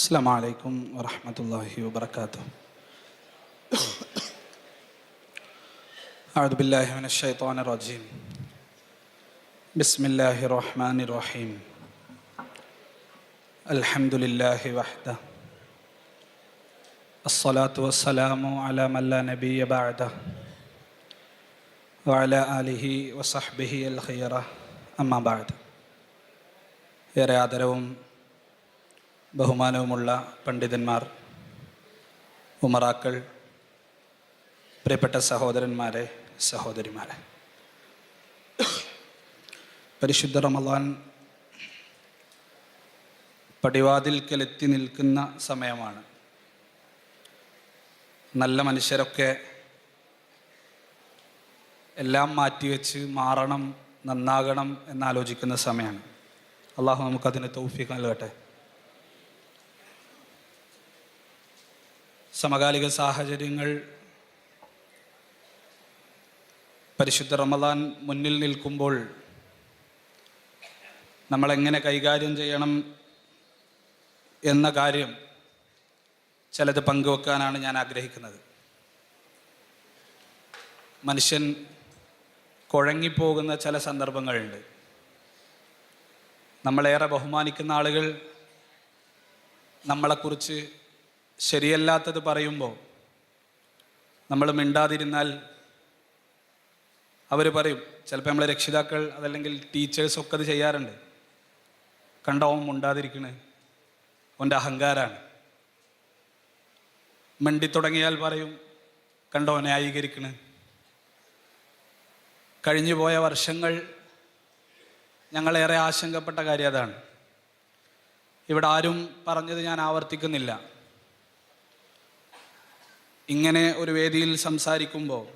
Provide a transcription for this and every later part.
السلام عليكم ورحمة الله وبركاته أعوذ بالله من الشيطان الرجيم بسم الله الرحمن الرحيم الحمد لله وحده الصلاة والسلام على من لا نبي بعده وعلى آله وصحبه الخيرة أما بعد ഏറെ ആദരവും ബഹുമാനവുമുള്ള പണ്ഡിതന്മാർ ഉമറാക്കൾ പ്രിയപ്പെട്ട സഹോദരന്മാരെ സഹോദരിമാരെ. പരിശുദ്ധ റമലാൻ പടിവാതിൽക്കലെത്തി നിൽക്കുന്ന സമയമാണ്. നല്ല മനുഷ്യരൊക്കെ എല്ലാം മാറ്റിവെച്ച് മാറണം നന്നാകണം എന്നാലോചിക്കുന്ന സമയമാണ്. അള്ളാഹു നമുക്കതിന് തൗഫീഖ് നൽകട്ടെ. സമകാലിക സാഹചര്യങ്ങൾ. പരിശുദ്ധ റമദാൻ മുന്നിൽ നിൽക്കുമ്പോൾ നമ്മളെങ്ങനെ കൈകാര്യം ചെയ്യണം എന്ന കാര്യം ചിലത് പങ്കുവെക്കാനാണ് ഞാൻ ആഗ്രഹിക്കുന്നത്. മനുഷ്യൻ കുഴങ്ങിപ്പോകുന്ന ചില സന്ദർഭങ്ങളുണ്ട്. നമ്മളേറെ ബഹുമാനിക്കുന്ന ആളുകൾ നമ്മളെക്കുറിച്ച് ശരിയല്ലാത്തത് പറയുമ്പോൾ നമ്മൾ മിണ്ടാതിരുന്നാൽ അവർ പറയും ചിലപ്പോൾ നമ്മളെ രക്ഷിതാക്കൾ അതല്ലെങ്കിൽ ടീച്ചേഴ്സൊക്കെ അത് ചെയ്യാറുണ്ട്. കണ്ടവൻ മിണ്ടാതിരിക്കണേ? അവന്റെ അഹങ്കാരാണ്. മിണ്ടിത്തുടങ്ങിയാൽ പറയും കണ്ടവനെ കഴിഞ്ഞു പോയ വർഷങ്ങൾ ഞങ്ങളേറെ ആശങ്കപ്പെട്ട കാര്യം അതാണ്. ഇവിടെ ആരും പറഞ്ഞത് ഞാൻ ആവർത്തിക്കുന്നില്ല. ഇങ്ങനെ ഒരു വേദിയിൽ സംസാരിക്കുമ്പോൾ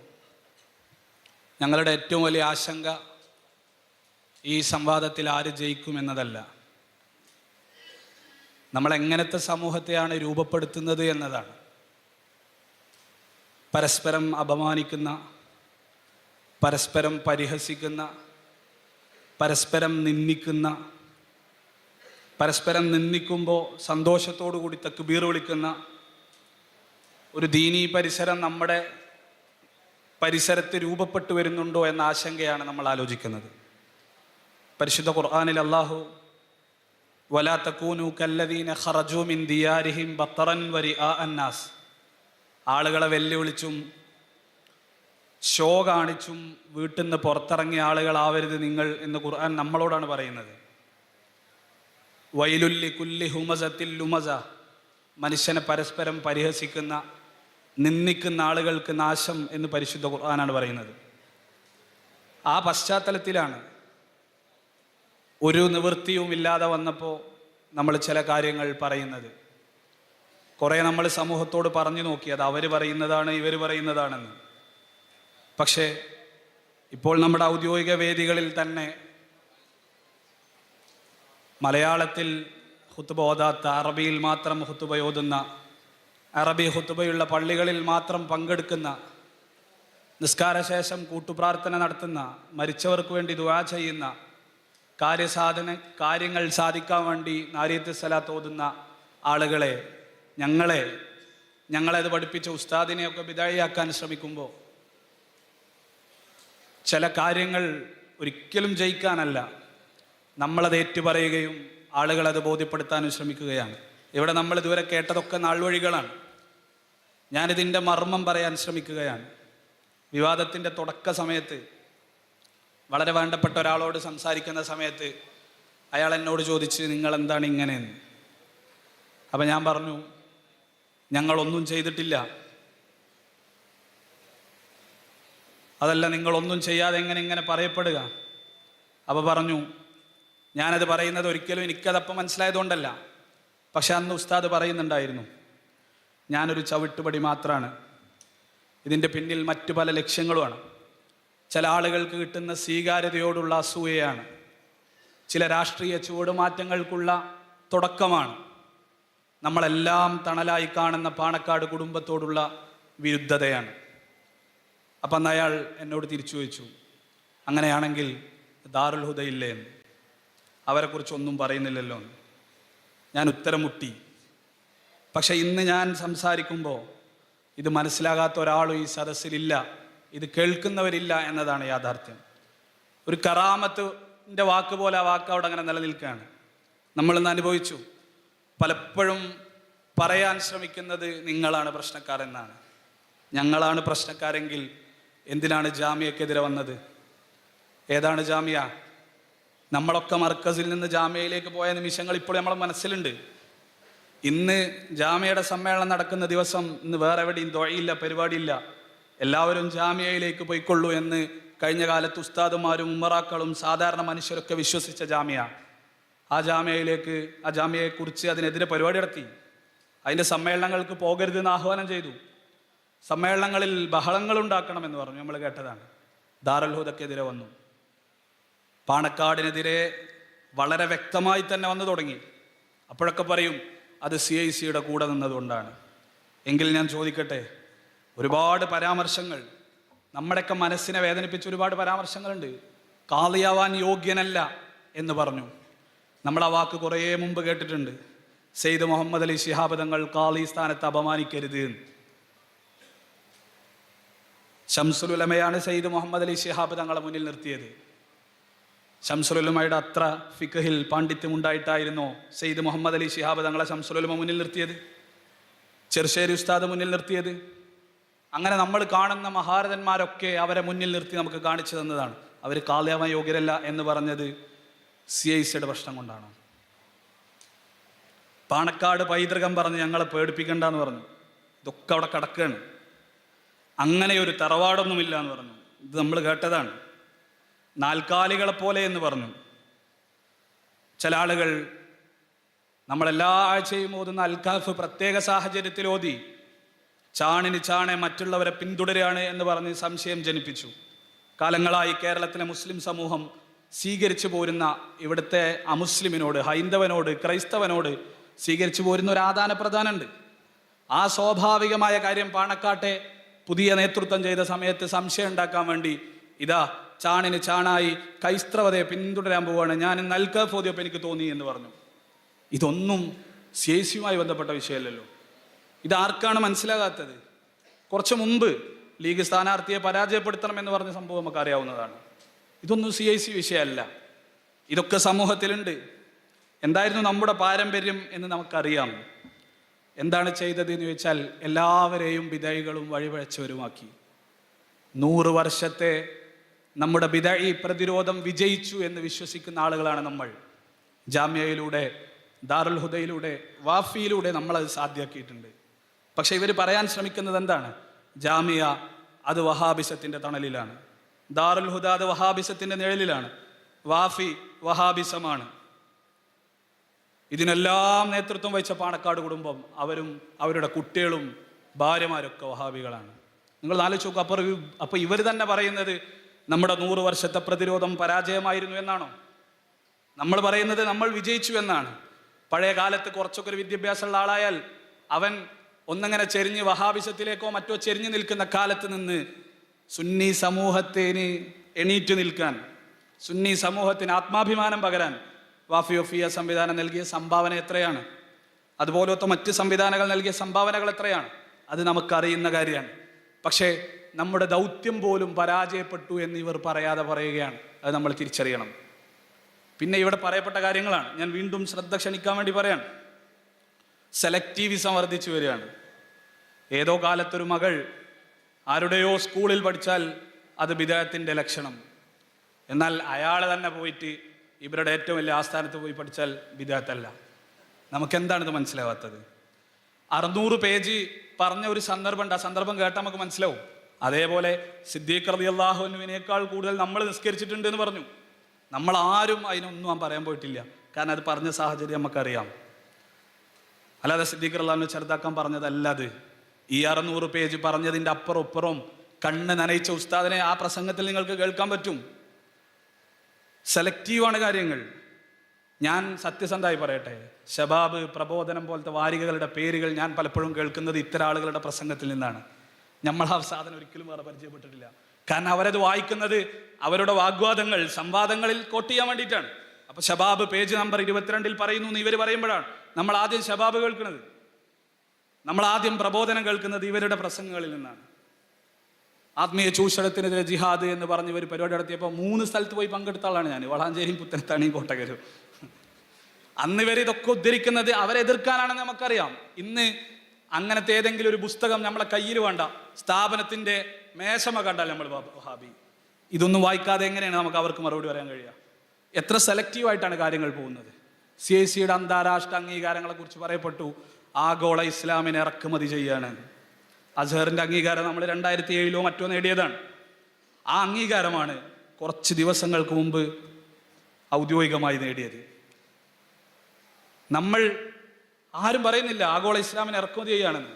ഞങ്ങളുടെ ഏറ്റവും വലിയ ആശങ്ക ഈ സംവാദത്തിൽ ആര് ജയിക്കും എന്നതല്ല. നമ്മൾ എങ്ങനത്തെ സമൂഹത്തെയാണ് രൂപപ്പെടുത്തുന്നത് എന്നതാണ്. പരസ്പരം അപമാനിക്കുന്ന പരസ്പരം പരിഹസിക്കുന്ന പരസ്പരം നിന്ദിക്കുന്ന പരസ്പരം നിന്ദിക്കുമ്പോൾ സന്തോഷത്തോടു കൂടി തക്ബീർ വിളിക്കുന്ന ഒരു ദീനീ പരിസരം നമ്മുടെ പരിസരത്ത് രൂപപ്പെട്ടു വരുന്നുണ്ടോ എന്ന ആശങ്കയാണ് നമ്മൾ ആലോചിക്കുന്നത്. പരിശുദ്ധ ഖുർആാനിൽ അള്ളാഹു വലാ തക്കൂനു കല്ലദീന ഖറജു മിൻ ദിയാരിഹിം ബത്തറൻ വരി ആ അന്നാസ്. ആളുകളെ വെല്ലുവിളിച്ചും ഷോ കാണിച്ചും വീട്ടിൽ നിന്ന് പുറത്തിറങ്ങിയ ആളുകളാവരുത് നിങ്ങൾ എന്ന് ഖുർആൻ നമ്മളോടാണ് പറയുന്നത്. വൈലുല്ലി കുല്ലി ഹുമസത്തിൽ ലുമസ. മനുഷ്യനെ പരസ്പരം പരിഹസിക്കുന്ന നിന്ദിക്കുന്ന ആളുകൾക്ക് നാശം എന്ന് പരിശുദ്ധ ഖുർആനാണ് പറയുന്നത്. ആ പശ്ചാത്തലത്തിലാണ് ഒരു നിവൃത്തിയും ഇല്ലാതെ വന്നപ്പോൾ നമ്മൾ ചില കാര്യങ്ങൾ പറയുന്നത്. കുറേ നമ്മൾ സമൂഹത്തോട് പറഞ്ഞു നോക്കി അത് അവർ പറയുന്നതാണ് ഇവർ പറയുന്നതാണെന്ന്. പക്ഷേ ഇപ്പോൾ നമ്മുടെ ഔദ്യോഗിക വേദികളിൽ തന്നെ മലയാളത്തിൽ ഹുത്തുബ ഓതാത്ത അറബിയിൽ മാത്രം ഹുത്തുബ ഓതുന്ന അറബി ഹുത്തുബയുള്ള പള്ളികളിൽ മാത്രം പങ്കെടുക്കുന്ന നിസ്കാരശേഷം കൂട്ടുപ്രാർത്ഥന നടത്തുന്ന മരിച്ചവർക്ക് വേണ്ടി ദുവാ ചെയ്യുന്ന കാര്യസാധന കാര്യങ്ങൾ സാധിക്കാൻ വേണ്ടി നാരിയത്ത് സലാത്ത് ഓതുന്ന ആളുകളെ ഞങ്ങളെ ഞങ്ങളത് പഠിപ്പിച്ച ഉസ്താദിനെയൊക്കെ വിധേയയാക്കാൻ ശ്രമിക്കുമ്പോൾ ചില കാര്യങ്ങൾ ഒരിക്കലും ജയിക്കാനല്ല. നമ്മളത് ഏറ്റുപറയുകയും ആളുകളത് ബോധ്യപ്പെടുത്താനും ശ്രമിക്കുകയാണ്. ഇവിടെ നമ്മൾ ഇതുവരെ കേട്ടതൊക്കെ നാൾവഴികളാണ്. ഞാനിതിന്റെ മർമ്മം പറയാൻ ശ്രമിക്കുകയാണ്. വിവാദത്തിന്റെ തുടക്ക സമയത്ത് വളരെ വേണ്ടപ്പെട്ട ഒരാളോട് സംസാരിക്കുന്ന സമയത്ത് അയാൾ എന്നോട് ചോദിച്ച് നിങ്ങൾ എന്താണ് ഇങ്ങനെയെന്ന്? അപ്പം ഞാൻ പറഞ്ഞു ഞങ്ങളൊന്നും ചെയ്തിട്ടില്ല. അതല്ല നിങ്ങളൊന്നും ചെയ്യാതെ എങ്ങനെ ഇങ്ങനെ പറയപ്പെടുക? അപ്പോൾ പറഞ്ഞു ഞാനത് പറയുന്നത് ഒരിക്കലും എനിക്കതപ്പം മനസ്സിലായതുകൊണ്ടല്ല. പക്ഷെ അന്ന് ഉസ്താദ് പറയുന്നുണ്ടായിരുന്നു ഞാനൊരു ചവിട്ടുപടി മാത്രമാണ് ഇതിന്റെ പിന്നിൽ മറ്റു പല ലക്ഷ്യങ്ങളുമാണ്. ചില ആളുകൾക്ക് കിട്ടുന്ന സ്വീകാര്യതയോടുള്ള അസൂയയാണ്. ചില രാഷ്ട്രീയ ചുവടുമാറ്റങ്ങൾക്കുള്ള തുടക്കമാണ്. നമ്മളെല്ലാം തണലായി കാണുന്ന പാണക്കാട് കുടുംബത്തോടുള്ള വിരുദ്ധതയാണ്. അപ്പം അയാൾ എന്നോട് തിരിച്ചു ചോദിച്ചു അങ്ങനെയാണെങ്കിൽ ദാറുൽ എന്ന് അവരെക്കുറിച്ച് ഒന്നും പറയുന്നില്ലല്ലോ ഞാൻ ഉത്തരം മുട്ടി. പക്ഷെ ഇന്ന് ഞാൻ സംസാരിക്കുമ്പോൾ ഇത് മനസ്സിലാകാത്ത ഒരാളും ഈ സദസ്സിലില്ല ഇത് കേൾക്കുന്നവരില്ല എന്നതാണ് യാഥാർത്ഥ്യം. ഒരു കറാമത്തിന്റെ വാക്ക് പോലെ ആ വാക്ക് അവിടെ അങ്ങനെ നിലനിൽക്കുകയാണ്. നമ്മളിന്ന് അനുഭവിച്ചു പലപ്പോഴും പറയാൻ ശ്രമിക്കുന്നത് നിങ്ങളാണ് പ്രശ്നക്കാരെന്നാണ് ഞങ്ങളാണ് പ്രശ്നക്കാരെങ്കിൽ എന്തിനാണ് ജാമ്യക്കെതിരെ വന്നത്? ഏതാണ് ജാമ്യ? നമ്മളൊക്കെ മർക്കസിൽ നിന്ന് ജാമ്യയിലേക്ക് പോയ നിമിഷങ്ങൾ ഇപ്പോൾ നമ്മളെ മനസ്സിലുണ്ട്. ഇന്ന് ജാമ്യയുടെ സമ്മേളനം നടക്കുന്ന ദിവസം ഇന്ന് വേറെ എവിടെയും തുഴയില്ല പരിപാടിയില്ല. എല്ലാവരും ജാമ്യയിലേക്ക് പോയിക്കൊള്ളൂ എന്ന് കഴിഞ്ഞ കാലത്ത് ഉസ്താദുമാരും ഉമ്മറാക്കളും സാധാരണ മനുഷ്യരൊക്കെ വിശ്വസിച്ച ജാമ്യ. ആ ജാമ്യയിലേക്ക് ആ ജാമ്യയെക്കുറിച്ച് അതിനെതിരെ പരിപാടി നടത്തി. അതിന്റെ സമ്മേളനങ്ങൾക്ക് പോകരുതെന്ന് ആഹ്വാനം ചെയ്തു. സമ്മേളനങ്ങളിൽ ബഹളങ്ങൾ ഉണ്ടാക്കണമെന്ന് പറഞ്ഞു നമ്മൾ കേട്ടതാണ്. ദാറൽഹുദക്കെതിരെ വന്നു. പാണക്കാടിനെതിരെ വളരെ വ്യക്തമായി തന്നെ വന്നു തുടങ്ങി. അപ്പോഴൊക്കെ പറയും അത് സി ഐ സിയുടെ കൂടെ നിന്നതുകൊണ്ടാണ്. എങ്കിൽ ഞാൻ ചോദിക്കട്ടെ ഒരുപാട് പരാമർശങ്ങൾ നമ്മുടെയൊക്കെ മനസ്സിനെ വേദനിപ്പിച്ച ഒരുപാട് പരാമർശങ്ങളുണ്ട്. കാളിയാവാൻ യോഗ്യനല്ല എന്ന് പറഞ്ഞു. നമ്മൾ ആ വാക്ക് കുറേ മുമ്പ് കേട്ടിട്ടുണ്ട്. സെയ്ദ് മുഹമ്മദ് അലി ശിഹാബ് തങ്ങൾ കാളി സ്ഥാനത്ത് അപമാനിക്കരുത് എന്ന്. ഷംസുലുലമയാണ് സെയ്ദ് മുഹമ്മദ് അലി ശിഹാബ് തങ്ങളെ മുന്നിൽ നിർത്തിയത്. ഷംസുലുലമയുടെ അത്ര ഫിഖഹിൽ പാണ്ഡിത്യം ഉണ്ടായിട്ടായിരുന്നോ സെയ്ദ് മുഹമ്മദ് അലി ഷിഹാബ് തങ്ങളെ ശംസുലുമ മുന്നിൽ നിർത്തിയത്. ചെറുശ്ശേരി ഉസ്താദ് മുന്നിൽ നിർത്തിയത്. അങ്ങനെ നമ്മൾ കാണുന്ന മഹാരഥന്മാരൊക്കെ അവരെ മുന്നിൽ നിർത്തി നമുക്ക് കാണിച്ചു തന്നതാണ്. അവർ കാലയാമ യോഗ്യരല്ല എന്ന് പറഞ്ഞത് സി ഐ സിയുടെ പ്രശ്നം കൊണ്ടാണ്. പാണക്കാട് പൈതൃകം പറഞ്ഞ് ഞങ്ങളെ പേടിപ്പിക്കണ്ട എന്ന് പറഞ്ഞു. ഇതൊക്കെ അവിടെ കിടക്കുകയാണ് അങ്ങനെ ഒരു തറവാടൊന്നുമില്ല എന്ന് പറഞ്ഞു. ഇത് നമ്മൾ കേട്ടതാണ്. നാൽക്കാലികളെ പോലെ എന്ന് പറഞ്ഞു. ചില ആളുകൾ നമ്മളെല്ലാ ആഴ്ചയും ഓതുന്ന അൽക്കാഫ് പ്രത്യേക സാഹചര്യത്തിൽ ഓതി. ചാണിന് ചാണെ മറ്റുള്ളവരെ പിന്തുടരുകയാണ് എന്ന് പറഞ്ഞ് സംശയം ജനിപ്പിച്ചു. കാലങ്ങളായി കേരളത്തിലെ മുസ്ലിം സമൂഹം സ്വീകരിച്ചു പോരുന്ന ഇവിടുത്തെ അമുസ്ലിമിനോട് ഹൈന്ദവനോട് ക്രൈസ്തവനോട് സ്വീകരിച്ചു പോരുന്ന ഒരു ആദാന പ്രധാനമുണ്ട്. ആ സ്വാഭാവികമായ കാര്യം പാണക്കാട്ടെ പുതിയ നേതൃത്വം ചെയ്ത സമയത്ത് സംശയം ഉണ്ടാക്കാൻ വേണ്ടി ഇതാ ചാണിന് ചാണായി ക്രൈസ്തവതയെ പിന്തുടരാൻ പോവുകയാണ് ഞാൻ നൽകാൻ ഓതിയപ്പോൾ എനിക്ക് തോന്നി എന്ന് പറഞ്ഞു. ഇതൊന്നും ശേഷിയുമായി ബന്ധപ്പെട്ട വിഷയമല്ലല്ലോ. ഇതാർക്കാണ് മനസ്സിലാകാത്തത്? കുറച്ച് മുമ്പ് ലീഗ് സ്ഥാനാർത്ഥിയെ പരാജയപ്പെടുത്തണം എന്ന് പറഞ്ഞ സംഭവം നമുക്ക് അറിയാവുന്നതാണ്. ഇതൊന്നും സി ഐ സി വിഷയമല്ല. ഇതൊക്കെ സമൂഹത്തിലുണ്ട്. എന്തായിരുന്നു നമ്മുടെ പാരമ്പര്യം എന്ന് നമുക്കറിയാം. എന്താണ് ചെയ്തത് എന്ന് ചോദിച്ചാൽ എല്ലാവരെയും വിധേയികളും വഴിവഴച്ചവരുമാക്കി നൂറ് വർഷത്തെ നമ്മുടെ ഈ പ്രതിരോധം വിജയിച്ചു എന്ന് വിശ്വസിക്കുന്ന ആളുകളാണ് നമ്മൾ. ജാമ്യയിലൂടെ ദാറുൽ ഹുദയിലൂടെ വാഫിയിലൂടെ നമ്മൾ അത് സാധ്യമാക്കിയിട്ടുണ്ട്. പക്ഷെ ഇവർ പറയാൻ ശ്രമിക്കുന്നത് എന്താണ്? ജാമിയ അത് വഹാബിസത്തിന്റെ തണലിലാണ്. ദാറുൽ ഹുദ അത് വഹാബിസത്തിന്റെ നിഴലിലാണ്. വാഫി വഹാബിസമാണ്. ഇതിനെല്ലാം നേതൃത്വം വഹിച്ച പാണക്കാട് കുടുംബം അവരും അവരുടെ കുട്ടികളും ഭാര്യമാരൊക്കെ വഹാബികളാണ്. നിങ്ങൾ ആലോചിച്ച് നോക്കുക അപ്പോൾ അപ്പോൾ ഇവർ തന്നെ പറയുന്നത് നമ്മുടെ നൂറ് വർഷത്തെ പ്രതിരോധം പരാജയമായിരുന്നു എന്നാണോ? നമ്മൾ പറയുന്നത് നമ്മൾ വിജയിച്ചു എന്നാണ്. പഴയ കാലത്ത് കുറച്ചൊക്കെ ഒരു വിദ്യാഭ്യാസമുള്ള ആളായാൽ അവൻ ഒന്നങ്ങനെ ചെരിഞ്ഞ് വഹാബിസത്തിലേക്കോ മറ്റോ ചെരിഞ്ഞു നിൽക്കുന്ന കാലത്ത് നിന്ന് സുന്നി സമൂഹത്തിന് എണീറ്റ് നിൽക്കാൻ സുന്നി സമൂഹത്തിന് ആത്മാഭിമാനം പകരാൻ വാഫി ഒഫിയ സംവിധാനം നൽകിയ സംഭാവന എത്രയാണ്? അതുപോലത്തെ മറ്റ് സംവിധാനങ്ങൾ നൽകിയ സംഭാവനകൾ എത്രയാണ്? അത് നമുക്കറിയുന്ന കാര്യമാണ്. പക്ഷേ നമ്മുടെ ദൗത്യം പോലും പരാജയപ്പെട്ടു എന്ന് ഇവർ പറയാതെ പറയുകയാണ്. അത് നമ്മൾ തിരിച്ചറിയണം. പിന്നെ ഇവിടെ പറയപ്പെട്ട കാര്യങ്ങളാണ്. ഞാൻ വീണ്ടും ശ്രദ്ധ ക്ഷണിക്കാൻ വേണ്ടി പറയാണ്. സെലക്റ്റീവിസം വർദ്ധിച്ചു വരികയാണ്. ഏതോ കാലത്തൊരു മകൾ ആരുടെയോ സ്കൂളിൽ പഠിച്ചാൽ അത് വിദേഹത്തിന്റെ ലക്ഷണം. എന്നാൽ അയാൾ തന്നെ പോയിട്ട് ഇവരുടെ ഏറ്റവും വലിയ ആസ്ഥാനത്ത് പോയി പഠിച്ചാൽ വിദേഹത്തല്ല. നമുക്കെന്താണിത് മനസ്സിലാവാത്തത്? അറുന്നൂറ് പേജ് പറഞ്ഞ ഒരു സന്ദർഭമുണ്ട് ആ സന്ദർഭം കേട്ടാൽ നമുക്ക് മനസ്സിലാവും. അതേപോലെ സിദ്ദീഖ് റതി അള്ളാഹുവിനേക്കാൾ കൂടുതൽ നമ്മൾ നിസ്കരിച്ചിട്ടുണ്ട് എന്ന് പറഞ്ഞു. നമ്മൾ ആരും അതിനൊന്നും പറയാൻ പോയിട്ടില്ല. കാരണം അത് പറഞ്ഞ സാഹചര്യം നമുക്കറിയാം. അല്ലാതെ സിദ്ദീഖ് അള്ളാഹുവിനെ ചെറുതാക്കാൻ പറഞ്ഞതല്ല അത്. ഈ അറുന്നൂറ് പേജ് പറഞ്ഞതിന്റെ അപ്പുറം ഇപ്പുറം കണ്ണ് നനയിച്ച ഉസ്താദിനെ ആ പ്രസംഗത്തിൽ നിങ്ങൾക്ക് കേൾക്കാൻ പറ്റും. സെലക്റ്റീവാണ് കാര്യങ്ങൾ. ഞാൻ സത്യസന്ധമായി പറയട്ടെ. ഷബാബ് പ്രബോധനം പോലത്തെ വാരികകളുടെ പേരുകൾ ഞാൻ പലപ്പോഴും കേൾക്കുന്നത് ഇത്തരം ആളുകളുടെ പ്രസംഗത്തിൽ നിന്നാണ്. നമ്മൾ ആ സാധനം ഒരിക്കലും വേറെ പരിചയപ്പെട്ടിട്ടില്ല. കാരണം അവരത് വായിക്കുന്നത് അവരുടെ വാഗ്വാദങ്ങൾ സംവാദങ്ങളിൽ കോട്ട് ചെയ്യാൻ വേണ്ടിയിട്ടാണ്. അപ്പൊ ഷബാബ് പേജ് നമ്പർ ഇരുപത്തിരണ്ടിൽ പറയുന്നു എന്ന് ഇവർ പറയുമ്പോഴാണ് നമ്മൾ ആദ്യം ഷബാബ് കേൾക്കുന്നത്. നമ്മൾ ആദ്യം പ്രബോധനം കേൾക്കുന്നത് ഇവരുടെ പ്രസംഗങ്ങളിൽ നിന്നാണ്. ആത്മീയ ചൂഷണത്തിനെതിരെ ജിഹാദ് എന്ന് പറഞ്ഞ് ഇവർ പരിപാടി നടത്തിയപ്പോൾ മൂന്ന് സ്ഥലത്ത് പോയി പങ്കെടുത്ത ആളാണ് ഞാൻ. വളാഞ്ചേരിയും പുത്തനത്താണിയും കോട്ടകരും. അന്ന് ഇവർ ഇതൊക്കെ ഉദ്ധരിക്കുന്നത് അവരെ എതിർക്കാനാണെന്ന് നമുക്കറിയാം. ഇന്ന് അങ്ങനത്തെ ഏതെങ്കിലും ഒരു പുസ്തകം നമ്മളെ കയ്യിൽ വേണ്ട. സ്ഥാപനത്തിന്റെ മേശമ കണ്ടാൽ നമ്മൾ ഹാബി ഇതൊന്നും വായിക്കാതെ എങ്ങനെയാണ് നമുക്ക് അവർക്ക് മറുപടി പറയാൻ കഴിയുക? എത്ര സെലക്റ്റീവ് ആയിട്ടാണ് കാര്യങ്ങൾ പോകുന്നത്. സി ഐ സിയുടെ അന്താരാഷ്ട്ര അംഗീകാരങ്ങളെ കുറിച്ച് പറയപ്പെട്ടു. ആഗോള ഇസ്ലാമിനെ ഇറക്കുമതി ചെയ്യാണ്. അസഹറിന്റെ അംഗീകാരം നമ്മൾ രണ്ടായിരത്തി ഏഴിലോ മറ്റോ നേടിയതാണ്. ആ അംഗീകാരമാണ് കുറച്ച് ദിവസങ്ങൾക്ക് മുമ്പ് ഔദ്യോഗികമായി നേടിയത്. നമ്മൾ ആരും പറയുന്നില്ല ആഗോള ഇസ്ലാമിനെ ഇറക്കുമതി ചെയ്യുകയാണെന്ന്.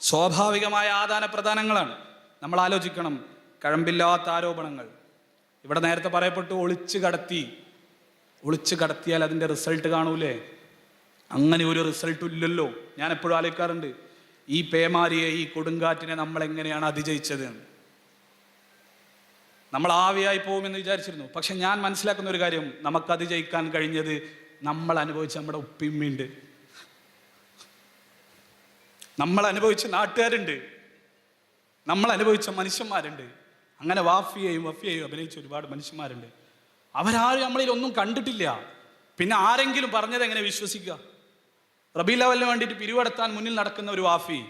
സ്വാഭാവികമായ ആദാന പ്രധാനങ്ങളാണ് നമ്മൾ ആലോചിക്കണം കഴമ്പില്ലാത്ത ആരോപണങ്ങൾ. ഇവിടെ നേരത്തെ പറയപ്പെട്ടു ഒളിച്ചു കടത്തി. ഒളിച്ചു കടത്തിയാൽ അതിന്റെ റിസൾട്ട് കാണൂലേ? അങ്ങനെ ഒരു റിസൾട്ട് ഇല്ലല്ലോ. ഞാൻ എപ്പോഴും ആലോചിക്കാറുണ്ട് ഈ പേമാരിയെ ഈ കൊടുങ്കാറ്റിനെ നമ്മൾ എങ്ങനെയാണ് അതിജയിച്ചത്? നമ്മൾ ആവിയായി പോകുമെന്ന് വിചാരിച്ചിരുന്നു. പക്ഷെ ഞാൻ മനസ്സിലാക്കുന്ന ഒരു കാര്യം നമുക്ക് അതിജയിക്കാൻ കഴിഞ്ഞത് നമ്മൾ അനുഭവിച്ച നമ്മുടെ ഉപ്പിമ്മയുണ്ട് നമ്മൾ അനുഭവിച്ച നാട്ടുകാരുണ്ട്. നമ്മൾ അനുഭവിച്ച മനുഷ്യന്മാരുണ്ട്. അങ്ങനെ വാഫിയെയും വഫിയെയും അഭിനയിച്ച ഒരുപാട് മനുഷ്യന്മാരുണ്ട്. അവരാരും നമ്മളിൽ ഒന്നും കണ്ടിട്ടില്ല. പിന്നെ ആരെങ്കിലും പറഞ്ഞത് എങ്ങനെ വിശ്വസിക്കുക? റബീ ലെവലിന് വേണ്ടിയിട്ട് പിരിവെടുത്താൻ മുന്നിൽ നടക്കുന്ന ഒരു വാഫി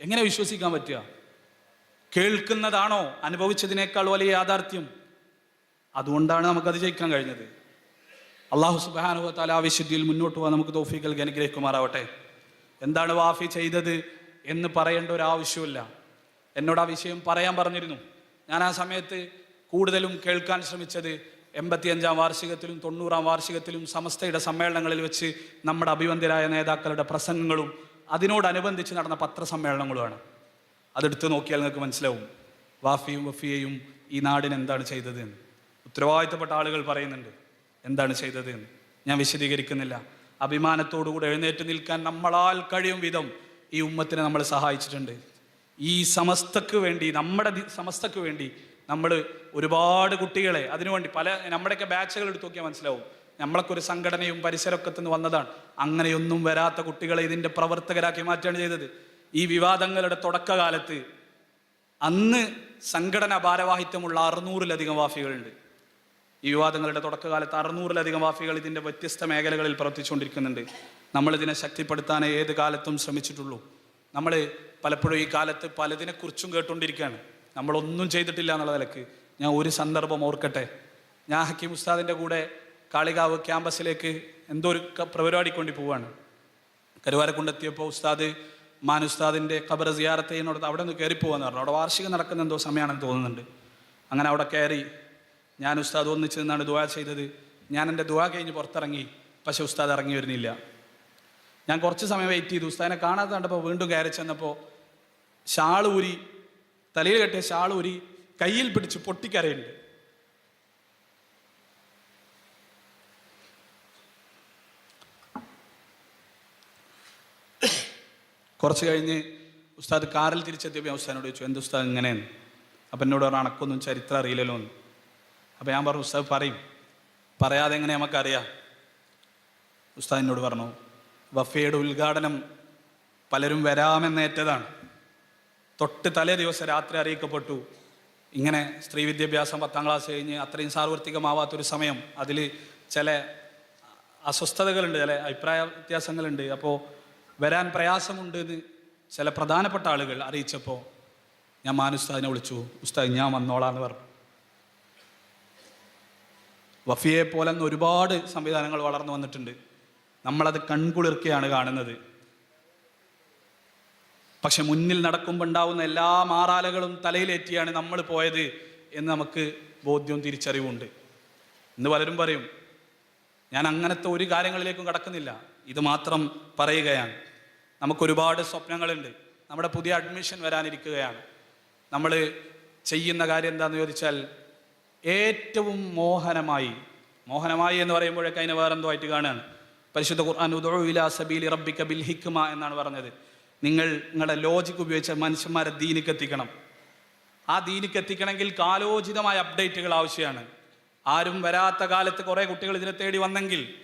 എങ്ങനെ വിശ്വസിക്കാൻ പറ്റുക? കേൾക്കുന്നതാണോ? അനുഭവിച്ചതിനേക്കാൾ വലിയ യാഥാർത്ഥ്യം? അതുകൊണ്ടാണ് നമുക്കത് ജയിക്കാൻ കഴിഞ്ഞത്. അള്ളാഹു സുബാനുഭവത്താൽ ആ വിശുദ്ധിയിൽ മുന്നോട്ട് പോകാൻ നമുക്ക് തോഫീക്കൽ അനുഗ്രഹിക്കുമാറാവട്ടെ. എന്താണ് വാഫി ചെയ്തത് എന്ന് പറയേണ്ട ഒരു ആവശ്യമില്ല എന്നോട് ആ വിഷയം പറയാൻ പറഞ്ഞിരുന്നു. ഞാൻ ആ സമയത്ത് കൂടുതലും കേൾക്കാൻ ശ്രമിച്ചത് എൺപത്തിയഞ്ചാം വാർഷികത്തിലും തൊണ്ണൂറാം വാർഷികത്തിലും സമസ്തയുടെ സമ്മേളനങ്ങളിൽ വെച്ച് നമ്മുടെ അഭിവന്ദരായ നേതാക്കളുടെ പ്രസംഗങ്ങളും അതിനോടനുബന്ധിച്ച് നടന്ന പത്രസമ്മേളനങ്ങളുമാണ്. അതെടുത്ത് നോക്കിയാൽ നിങ്ങൾക്ക് മനസ്സിലാവും. വാഫിയും വഫിയയും ഈ നാടിന് എന്താണ് ചെയ്തത് എന്ന്. ഉത്തരവാദിത്തപ്പെട്ട ആളുകൾ പറയുന്നുണ്ട്. എന്താണ് ചെയ്തത് എന്ന്. ഞാൻ വിശദീകരിക്കുന്നില്ല. അഭിമാനത്തോടുകൂടി എഴുന്നേറ്റ് നിൽക്കാൻ നമ്മളാൽ കഴിയും വിധം ഈ ഉമ്മത്തിനെ നമ്മൾ സഹായിച്ചിട്ടുണ്ട്. ഈ സമസ്തക്ക് വേണ്ടി നമ്മുടെ സമസ്തക്ക് വേണ്ടി നമ്മൾ ഒരുപാട് കുട്ടികളെ അതിനുവേണ്ടി പല നമ്മുടെയൊക്കെ ബാച്ചുകൾ എടുത്തു നോക്കിയാൽ മനസ്സിലാവും. നമ്മളൊക്കെ ഒരു സംഘടനയും പരിസരമൊക്കെ നിന്ന് വന്നതാണ്. അങ്ങനെയൊന്നും വരാത്ത കുട്ടികളെ ഇതിന്റെ പ്രവർത്തകരാക്കി മാറ്റുകയാണ് ചെയ്തത്. ഈ വിവാദങ്ങളുടെ തുടക്കകാലത്ത് അന്ന് സംഘടന ഭാരവാഹിത്വമുള്ള അറുന്നൂറിലധികം വാഫികളുണ്ട്. ഈ വിവാദങ്ങളുടെ തുടക്കകാലത്ത് അറുന്നൂറിലധികം വാഫികൾ ഇതിന്റെ വ്യത്യസ്ത മേഖലകളിൽ പ്രവർത്തിച്ചുകൊണ്ടിരിക്കുന്നുണ്ട്. നമ്മളിതിനെ ശക്തിപ്പെടുത്താനേ ഏത് കാലത്തും ശ്രമിച്ചിട്ടുള്ളൂ. നമ്മൾ പലപ്പോഴും ഈ കാലത്ത് പലതിനെക്കുറിച്ചും കേട്ടുകൊണ്ടിരിക്കുകയാണ്. നമ്മളൊന്നും ചെയ്തിട്ടില്ല എന്നുള്ള നിലയ്ക്ക് ഞാൻ ഒരു സന്ദർഭം ഓർക്കട്ടെ. ഞാൻ ഹക്കീം ഉസ്താദിന്റെ കൂടെ കാളികാവ് ക്യാമ്പസിലേക്ക് എന്തോ ഒരു പരിപാടിക്ക് വേണ്ടി പോവാണ് കരുവാരക്കുണ്ടെത്തിയപ്പോൾ ഉസ്താദ് മാൻ ഉസ്താദിന്റെ ഖബർ സിയാറത്ത് ചെയ്യുന്നിടത്ത് അവിടെ നിന്ന് കയറി പറഞ്ഞു. അവിടെ വാർഷികം നടക്കുന്ന എന്തോ സമയമാണെന്ന് തോന്നുന്നുണ്ട്. അങ്ങനെ അവിടെ കയറി ഞാൻ ഉസ്താദ് ഒന്നിച്ച് നിന്നാണ് ദുവാ ചെയ്തത്. ഞാൻ എന്റെ ദുവാ കഴിഞ്ഞ് പുറത്തിറങ്ങി. പക്ഷെ ഉസ്താദ് ഇറങ്ങി വരുന്നില്ല. ഞാൻ കുറച്ച് സമയം വെയിറ്റ് ചെയ്തു. ഉസ്താദിനെ കാണാതെ കണ്ടപ്പോൾ വീണ്ടും കയറി ചെന്നപ്പോൾ ഷാൾ ഊരി തലയിൽ കെട്ടിയ ഷാൾ ഊരി കയ്യിൽ പിടിച്ച് പൊട്ടിക്കരയുണ്ട്. കുറച്ച് കഴിഞ്ഞ് ഉസ്താദ് കാറിൽ തിരിച്ചെത്തിയപ്പോൾ ഞാൻ ഉസ്താദിനോട് ചോദിച്ചു എന്ത് ഉസ്താദ് ഇങ്ങനെയെന്ന്? അപ്പം എന്നോട് പറഞ്ഞു അണക്കൊന്നും ചരിത്രം അറിയില്ലല്ലോ എന്ന് അപ്പം ഞാൻ പറഞ്ഞു ഉസ്താദ് പറയും. പറയാതെ എങ്ങനെ നമുക്കറിയാം? ഉസ്താദ് എന്നോട് പറഞ്ഞു വഫയുടെ ഉദ്ഘാടനം പലരും വരാമെന്നേറ്റതാണ്. തൊട്ട് തലേ ദിവസം രാത്രി അറിയിക്കപ്പെട്ടു. ഇങ്ങനെ സ്ത്രീ വിദ്യാഭ്യാസം പത്താം ക്ലാസ് കഴിഞ്ഞ് അത്രയും സാർവത്രികമാവാത്തൊരു സമയം അതിൽ ചില അസ്വസ്ഥതകളുണ്ട് ചില അഭിപ്രായ വ്യത്യാസങ്ങളുണ്ട്. അപ്പോൾ വരാൻ പ്രയാസമുണ്ട് എന്ന് ചില പ്രധാനപ്പെട്ട ആളുകൾ അറിയിച്ചപ്പോൾ ഞാൻ മാനുസ്താദിനെ വിളിച്ചു ഉസ്താദ് ഞാൻ വന്നോളാന്ന് പറഞ്ഞു. വഫിയെ പോലെ അന്ന് ഒരുപാട് സംവിധാനങ്ങൾ വളർന്നു വന്നിട്ടുണ്ട്. നമ്മളത് കൺകുളിർക്കെയാണ് കാണുന്നത്. പക്ഷെ മുന്നിൽ നടക്കുമ്പോൾ ഉണ്ടാവുന്ന എല്ലാ മാറാലകളും തലയിലേറ്റിയാണ് നമ്മൾ പോയത് എന്ന് നമുക്ക് ബോധ്യവും തിരിച്ചറിവുണ്ട്. ഇന്ന് പലരും പറയും ഞാൻ അങ്ങനത്തെ ഒരു കാര്യങ്ങളിലേക്കും കടക്കുന്നില്ല. ഇത് മാത്രം പറയുകയാണ്. നമുക്കൊരുപാട് സ്വപ്നങ്ങളുണ്ട്. നമ്മുടെ പുതിയ അഡ്മിഷൻ വരാനിരിക്കുകയാണ്. നമ്മൾ ചെയ്യുന്ന കാര്യം എന്താണെന്ന് ചോദിച്ചാൽ ഏറ്റവും മോഹനമായി മോഹനമായി എന്ന് പറയുമ്പോഴൊക്കെ അതിന് വേറെന്തോ ആയിട്ട് കാണുകയാണ്. പരിശുദ്ധ ഖുർആൻ ഉദഉ ഇലാ സബീലി റബ്ബിക ബിൽ ഹിക്മ എന്നാണ് പറഞ്ഞത്. നിങ്ങൾ നിങ്ങളുടെ ലോജിക് ഉപയോഗിച്ച മനുഷ്യന്മാരെ ദീനിക്ക് എത്തിക്കണം. ആ ദീനിക്ക് എത്തിക്കണമെങ്കിൽ കാലോചിതമായ അപ്ഡേറ്റുകൾ ആവശ്യമാണ്. ആരും വരാത്ത കാലത്ത് കുറേ കുട്ടികൾ ഇതിനെ തേടി വന്നെങ്കിൽ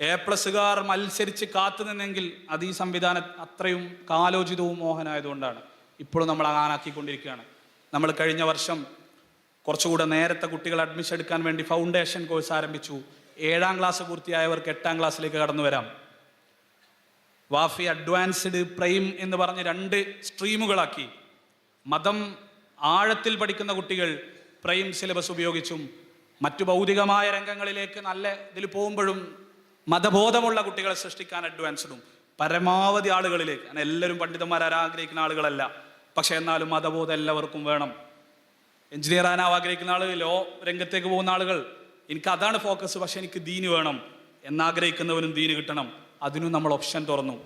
എ പ്ലസുകാർ മത്സരിച്ച് കാത്തു നിന്നെങ്കിൽ അത് ഈ സംവിധാനം അത്രയും കാലോചിതവും മോഹനായതുകൊണ്ടാണ്. ഇപ്പോഴും നമ്മൾ ആനാക്കിക്കൊണ്ടിരിക്കുകയാണ്. നമ്മൾ കഴിഞ്ഞ വർഷം കുറച്ചുകൂടെ നേരത്തെ കുട്ടികൾ അഡ്മിഷൻ എടുക്കാൻ വേണ്ടി ഫൗണ്ടേഷൻ കോഴ്സ് ആരംഭിച്ചു. ഏഴാം ക്ലാസ് പൂർത്തിയായവർക്ക് എട്ടാം ക്ലാസ്സിലേക്ക് കടന്നു വരാം. വാഫി അഡ്വാൻസ്ഡ് പ്രൈം എന്ന് പറഞ്ഞ് രണ്ട് സ്ട്രീമുകളാക്കി മതം ആഴത്തിൽ പഠിക്കുന്ന കുട്ടികൾ പ്രൈം സിലബസ് ഉപയോഗിച്ചും മറ്റു ഭൗതികമായ രംഗങ്ങളിലേക്ക് നല്ല ഇതിൽ പോകുമ്പോഴും മതബോധമുള്ള കുട്ടികളെ സൃഷ്ടിക്കാൻ അഡ്വാൻസ്ഡും പരമാവധി ആളുകളിലേക്ക് എല്ലാവരും പണ്ഡിതന്മാരാരാഗ്രഹിക്കുന്ന ആളുകളല്ല. പക്ഷെ എന്നാലും മതബോധം എല്ലാവർക്കും വേണം. എഞ്ചിനീയർ ആകാൻ ആഗ്രഹിക്കുന്ന ആളുകൾ ലോ രംഗത്തേക്ക് പോകുന്ന ആളുകൾ എനിക്ക് അതാണ് ഫോക്കസ് പക്ഷെ എനിക്ക് ദീന് വേണം എന്നാഗ്രഹിക്കുന്നവനും ദീന് കിട്ടണം. അതിനും നമ്മൾ ഓപ്ഷൻ തുറന്നു.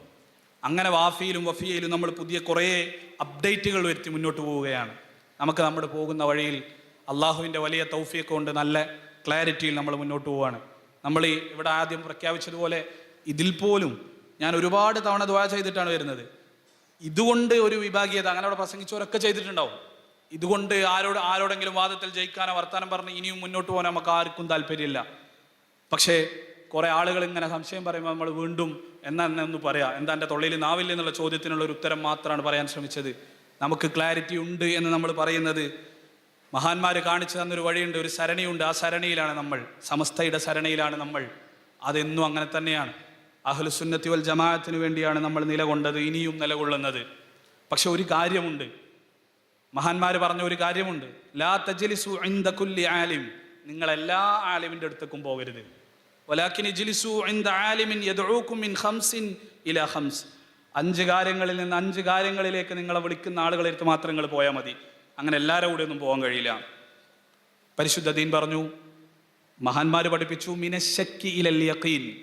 അങ്ങനെ വാഫിയിലും വഫിയയിലും നമ്മൾ പുതിയ കുറേ അപ്ഡേറ്റുകൾ വരുത്തി മുന്നോട്ട് പോവുകയാണ്. നമുക്ക് നമ്മുടെ പോകുന്ന വഴിയിൽ അള്ളാഹുവിന്റെ വലിയ തൗഫിയൊക്കെ കൊണ്ട് നല്ല ക്ലാരിറ്റിയിൽ നമ്മൾ മുന്നോട്ട് പോവുകയാണ്. നമ്മൾ ഈ ഇവിടെ ആദ്യം പ്രഖ്യാപിച്ചതുപോലെ ഇതിൽ പോലും ഞാൻ ഒരുപാട് തവണ ദ്വാ ചെയ്തിട്ടാണ് വരുന്നത്. ഇതുകൊണ്ട് ഒരു വിഭാഗീയത അങ്ങനെ അവിടെ പ്രസംഗിച്ചവരൊക്കെ ചെയ്തിട്ടുണ്ടാവും. ഇതുകൊണ്ട് ആരോട് ആരോടെങ്കിലും വാദത്തിൽ ജയിക്കാനോ വർത്താനം പറഞ്ഞ് ഇനിയും മുന്നോട്ട് പോകാൻ നമുക്ക് ആർക്കും താല്പര്യമില്ല. പക്ഷേ കുറെ ആളുകൾ ഇങ്ങനെ സംശയം പറയുമ്പോൾ നമ്മൾ വീണ്ടും എന്നാ എന്നെ പറയാ? എന്താ എന്റെ തൊള്ളിയിൽ നാവില്ല എന്നുള്ള ചോദ്യത്തിനുള്ള ഒരു ഉത്തരം മാത്രമാണ് പറയാൻ ശ്രമിച്ചത്. നമുക്ക് ക്ലാരിറ്റി ഉണ്ട് എന്ന് നമ്മൾ പറയുന്നത്. മഹാന്മാർ കാണിച്ചു തന്നൊരു വഴിയുണ്ട് ഒരു സരണിയുണ്ട്. ആ സരണിയിലാണ് നമ്മൾ. സമസ്തയുടെ സരണിയിലാണ് നമ്മൾ. അതെന്നും അങ്ങനെ തന്നെയാണ്. അഹ്ലുസുന്നത്തി വൽ ജമാഅത്തിന് വേണ്ടിയാണ് നമ്മൾ നിലകൊണ്ടത് ഇനിയും നിലകൊള്ളുന്നത്. പക്ഷെ ഒരു കാര്യമുണ്ട്. മഹാന്മാർ പറഞ്ഞ ഒരു കാര്യമുണ്ട്. ലാ തജ്ലിസു ഇൻദ കുല്ലി ആലിം. നിങ്ങൾ എല്ലാ ആലിമിന്റെ അടുത്തേക്കും പോകരുത്. വലാക്കിനി ഇജ്ലിസു ഇൻദ ആലിമിൻ യദഊകും മിൻ ഖംസിൻ ഇലാ ഖംസ്. അഞ്ച് കാര്യങ്ങളിൽ നിന്ന് അഞ്ച് കാര്യങ്ങളിലേക്ക് നിങ്ങളെ വിളിക്കുന്ന ആളുകളെ അടുത്ത് മാത്രം നിങ്ങൾ പോയാൽ മതി. അങ്ങനെ എല്ലാവരും കൂടെ ഒന്നും പോകാൻ കഴിയില്ല. പരിശുദ്ധ ദീൻ പറഞ്ഞു മഹാന്മാർ പഠിപ്പിച്ചു മിനശക്കി ഇലൽ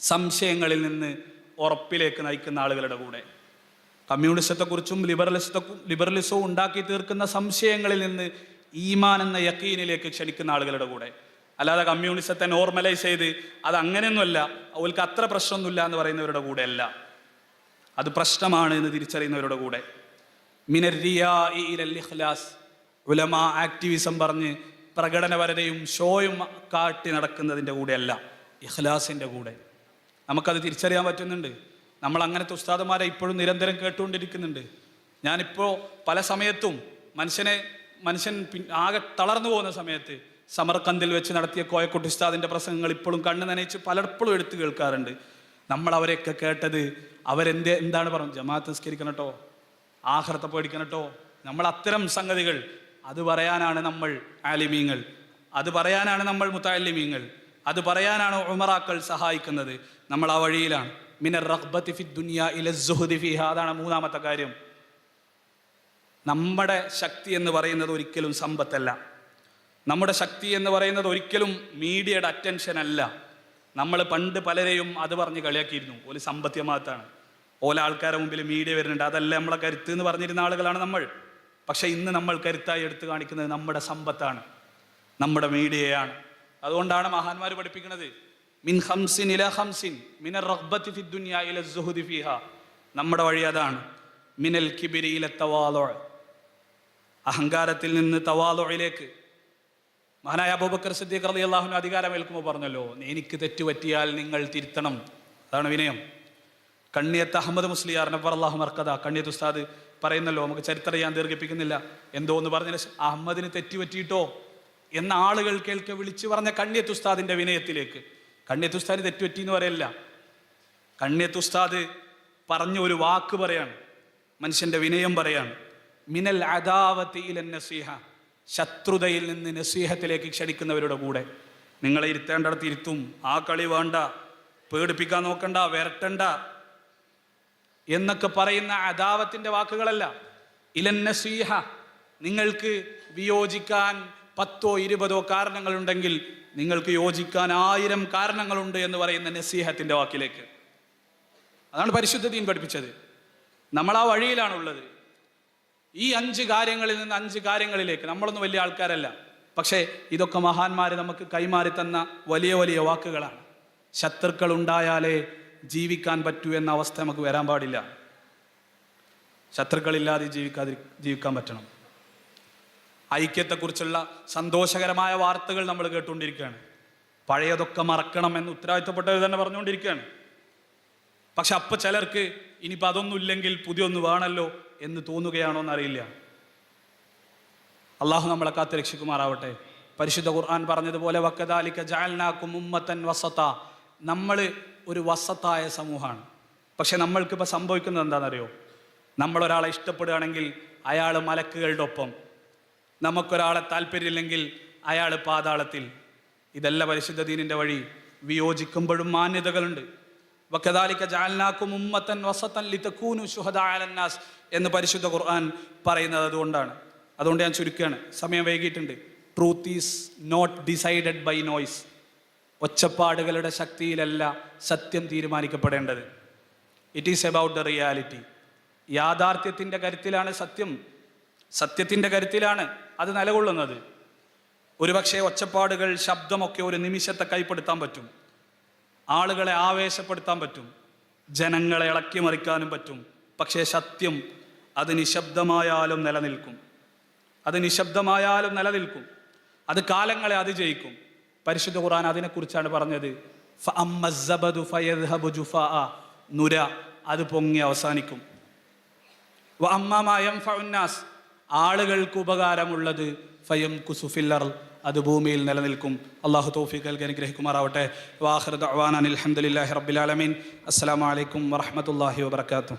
സംശയങ്ങളിൽ നിന്ന് ഉറപ്പിലേക്ക് നയിക്കുന്ന ആളുകളുടെ കൂടെ. കമ്മ്യൂണിസത്തെക്കുറിച്ചും ലിബറലിസത്തെ ലിബറലിസവും ഉണ്ടാക്കി തീർക്കുന്ന സംശയങ്ങളിൽ നിന്ന് ഈമാൻ എന്ന യക്കീനിലേക്ക് ക്ഷണിക്കുന്ന ആളുകളുടെ കൂടെ. അല്ലാതെ കമ്മ്യൂണിസത്തെ നോർമലൈസ് ചെയ്ത് അത് അങ്ങനെയൊന്നുമല്ല അവർക്ക് അത്ര പ്രശ്നമൊന്നുമില്ല എന്ന് പറയുന്നവരുടെ കൂടെ അല്ല അത് പ്രശ്നമാണ് എന്ന് തിരിച്ചറിയുന്നവരുടെ കൂടെ. മിനരിയാസ് ഉലമ ആക്ടിവിസം പറഞ്ഞ് പ്രകടനപരതയും ഷോയും കാട്ടി നടക്കുന്നതിന്റെ കൂടെയല്ല ഇഖ്ലാസിന്റെ കൂടെ. നമുക്കത് തിരിച്ചറിയാൻ പറ്റുന്നുണ്ട്. നമ്മൾ അങ്ങനത്തെ ഉസ്താദന്മാരെ ഇപ്പോഴും നിരന്തരം കേട്ടുകൊണ്ടിരിക്കുന്നുണ്ട്. ഞാനിപ്പോൾ പല സമയത്തും മനുഷ്യനെ മനുഷ്യൻ ആകെ തളർന്നു പോകുന്ന സമയത്ത് സമർക്കന്തിൽ വെച്ച് നടത്തിയ കോയക്കുട്ടി ഉസ്താദിന്റെ പ്രസംഗങ്ങൾ ഇപ്പോഴും കണ്ണു നനയിച്ച് പലപ്പോഴും എടുത്തു കേൾക്കാറുണ്ട്. നമ്മൾ അവരെയൊക്കെ കേട്ടത് അവരെന്ത് എന്താണ് പറഞ്ഞത്? ജമാഅത്ത് നിസ്കരിക്കണം കേട്ടോ ആഹ്റത്തെ പേടിക്കണം കേട്ടോ നമ്മൾ അത്തരം സംഗതികൾ അത് പറയാനാണ് നമ്മൾ ആലിമീങ്ങൾ. അത് പറയാനാണ് നമ്മൾ മുത്താലിമീങ്ങൾ അത് പറയാനാണ് ഉമറാക്കൾ സഹായിക്കുന്നത്. നമ്മൾ ആ വഴിയിലാണ്. ഫി ഇല അതാണ് മൂന്നാമത്തെ കാര്യം. നമ്മുടെ ശക്തി എന്ന് പറയുന്നത് ഒരിക്കലും സമ്പത്തല്ല. നമ്മുടെ ശക്തി എന്ന് പറയുന്നത് ഒരിക്കലും മീഡിയയുടെ അറ്റൻഷൻ അല്ല. നമ്മൾ പണ്ട് പലരെയും അത് പറഞ്ഞ് കളിയാക്കിയിരുന്നു. ഒരു മാത്രമാണ് ഓല ആൾക്കാരുടെ മുമ്പിൽ മീഡിയ വരുന്നുണ്ട്. അതല്ല നമ്മളെ കരുത്ത് എന്ന് പറഞ്ഞിരുന്ന ആളുകളാണ് നമ്മൾ. പക്ഷെ ഇന്ന് നമ്മൾ കരുത്തായി എടുത്തു കാണിക്കുന്നത് നമ്മുടെ സമ്പത്താണ്. നമ്മുടെ മീഡിയയാണ്. അതുകൊണ്ടാണ് മഹാന്മാർ പഠിപ്പിക്കുന്നത്. മിൻ ഹംസിൻ ഇല ഹംസിൻ മിനർ റഹ്ബത്തി ഫി ദുനിയ ഇല സുഹുദി ഫിഹ. നമ്മുടെ വഴി അതാണ്. മിനൽ കിബിരി ഇല തവാലോ. അഹങ്കാരത്തിൽ നിന്ന് തവാലോയിലേക്ക്. മഹാനായ അബൂബക്കർ സിദ്ദീഖ് അള്ളാഹുവിന് അധികാരം ഏൽക്കുമ്പോൾ പറഞ്ഞല്ലോ എനിക്ക് തെറ്റുപറ്റിയാൽ നിങ്ങൾ തിരുത്തണം. അതാണ് വിനയം. കണ്ണിയത്ത് അഹമ്മദ് മുസ്ലിയാർ നബർ അള്ളാഹു മർക്കഥ കണ്ണിയത്ത് ഉസ്താദ് പറയുന്നല്ലോ നമുക്ക് ചരിത്രം ഞാൻ ദീർഘിപ്പിക്കുന്നില്ല. എന്തോ എന്ന് പറഞ്ഞ അഹമ്മദിന് തെറ്റുപറ്റിയിട്ടോ? എന്ന ആളുകൾ കേൾക്കെ വിളിച്ചു പറഞ്ഞ കണ്ണിയത്ത് ഉസ്താദിന്റെ വിനയത്തിലേക്ക്. കണ്ണിയത്ത് ഉസ്താദിന് തെറ്റുപറ്റി എന്ന് പറയല്ല കണ്ണിയത്തുസ്താദ് പറഞ്ഞ ഒരു വാക്ക് പറയാണ്. മനുഷ്യന്റെ വിനയം പറയാണ്. മിനൽ അദാവത്തിയിലെ നസീഹ. ശത്രുതയിൽ നിന്ന് നസീഹത്തിലേക്ക് ക്ഷണിക്കുന്നവരുടെ കൂടെ. നിങ്ങളെ ഇരുത്തേണ്ടടത്ത് ഇരുത്തും. ആ കളി വേണ്ട. പേടിപ്പിക്കാൻ നോക്കണ്ട. വരട്ടണ്ട. എന്നൊക്കെ പറയുന്ന അദാവത്തിന്റെ വാക്കുകളല്ല. ഇലൻ നസീഹ. നിങ്ങൾക്ക് വിയോജിക്കാൻ പത്തോ ഇരുപതോ കാരണങ്ങളുണ്ടെങ്കിൽ നിങ്ങൾക്ക് യോജിക്കാൻ ആയിരം കാരണങ്ങളുണ്ട് എന്ന് പറയുന്ന നസീഹത്തിന്റെ വാക്കിലേക്ക്. അതാണ് പരിശുദ്ധ ദീൻ പഠിപ്പിച്ചത്. നമ്മൾ ആ വഴിയിലാണുള്ളത്. ഈ അഞ്ച് കാര്യങ്ങളിൽ നിന്ന് അഞ്ച് കാര്യങ്ങളിലേക്ക് നമ്മളൊന്നും വലിയ ആൾക്കാരല്ല. പക്ഷേ ഇതൊക്കെ മഹാന്മാർ നമുക്ക് കൈമാറി തന്ന വലിയ വലിയ വാക്കുകളാണ്. ശത്രുക്കൾ ഉണ്ടായാലേ ജീവിക്കാൻ പറ്റൂ എന്ന അവസ്ഥ നമുക്ക് വരാൻ പാടില്ല. ശത്രുക്കളില്ലാതെ ജീവിക്കാതി ജീവിക്കാൻ പറ്റണം. ഐക്യത്തെക്കുറിച്ചുള്ള സന്തോഷകരമായ വാർത്തകൾ നമ്മൾ കേട്ടുകൊണ്ടിരിക്കുകയാണ്. പഴയതൊക്കെ മറക്കണം എന്ന് ഉത്തരവാദിത്തപ്പെട്ടവർ തന്നെ പറഞ്ഞുകൊണ്ടിരിക്കുകയാണ്. പക്ഷെ അപ്പൊ ചിലർക്ക് ഇനിയിപ്പോൾ അതൊന്നും ഇല്ലെങ്കിൽ പുതിയൊന്ന് വേണമല്ലോ എന്ന് തോന്നുകയാണോ എന്നറിയില്ല. അള്ളാഹു നമ്മളെ കാത്ത് രക്ഷിക്കുമാറാവട്ടെ. പരിശുദ്ധ ഖുർആൻ പറഞ്ഞതുപോലെ വക്കദാലിക്ക ജാൽനാക്കും ഉമ്മത്തൻ വസത്ത നമ്മൾ ഒരു വസത്തായ സമൂഹമാണ്. പക്ഷെ നമ്മൾക്കിപ്പോൾ സംഭവിക്കുന്നത് എന്താണെന്നറിയോ? നമ്മളൊരാളെ ഇഷ്ടപ്പെടുകയാണെങ്കിൽ അയാൾ മലക്കുകളുടെ ഒപ്പം. നമുക്കൊരാളെ താല്പര്യമില്ലെങ്കിൽ അയാൾ പാതാളത്തിൽ. ഇതല്ല പരിശുദ്ധ ദീനിന്റെ വഴി. വിയോജിക്കുമ്പോഴും മാന്യതകളുണ്ട്. വക്കദാലിക്ക ജാൽനാക്കും ഉമ്മത്തൻ വസത്തൻ ലിതക്കൂനു ഷുഹദാലന്നാസ് എന്ന് പരിശുദ്ധ ഖുർആൻ പറയുന്നത് അതുകൊണ്ടാണ്. അതുകൊണ്ട് ഞാൻ ചുരുക്കുകയാണ്. സമയം വൈകിയിട്ടുണ്ട്. Truth is not decided by noise ഒച്ചപ്പാടുകളുടെ ശക്തിയിലല്ല സത്യം തീരുമാനിക്കപ്പെടേണ്ടത്. It is about the reality യാഥാർത്ഥ്യത്തിന്റെ കരുത്തിലാണ് സത്യം. സത്യത്തിന്റെ കരുത്തിലാണ് അത് നിലകൊള്ളുന്നത്. ഒരുപക്ഷെ ഒച്ചപ്പാടുകൾ ശബ്ദമൊക്കെ ഒരു നിമിഷത്തെ കൈപ്പെടുത്താൻ പറ്റും. ആളുകളെ ആവേശപ്പെടുത്താൻ പറ്റും. ജനങ്ങളെ ഇളക്കി മറിക്കാനും പറ്റും. പക്ഷേ സത്യം അത് നിശബ്ദമായാലും നിലനിൽക്കും. അത് നിശബ്ദമായാലും നിലനിൽക്കും. അത് കാലങ്ങളെ അതിജയിക്കും. പരിശുദ്ധ ഖുർആൻ അതിനെക്കുറിച്ചാണ് പറഞ്ഞത്. നുര അത് പൊങ്ങി അവസാനിക്കും. ആളുകൾക്ക് ഉപകാരമുള്ളത് ഫയം കുസുഫില്ലർ അത് ഭൂമിയിൽ നിലനിൽക്കും. അള്ളാഹു തൗഫീഖ് നൽകി അനുഗ്രഹിക്കുമാറാവട്ടെ. വാഹൃദ് അലഹമുല്ലാഹി റബ്ബിലാലമീൻ അസ്സലാമു അലൈക്കും വറഹ്മത്തുള്ളാഹി വബർക്കാത്തു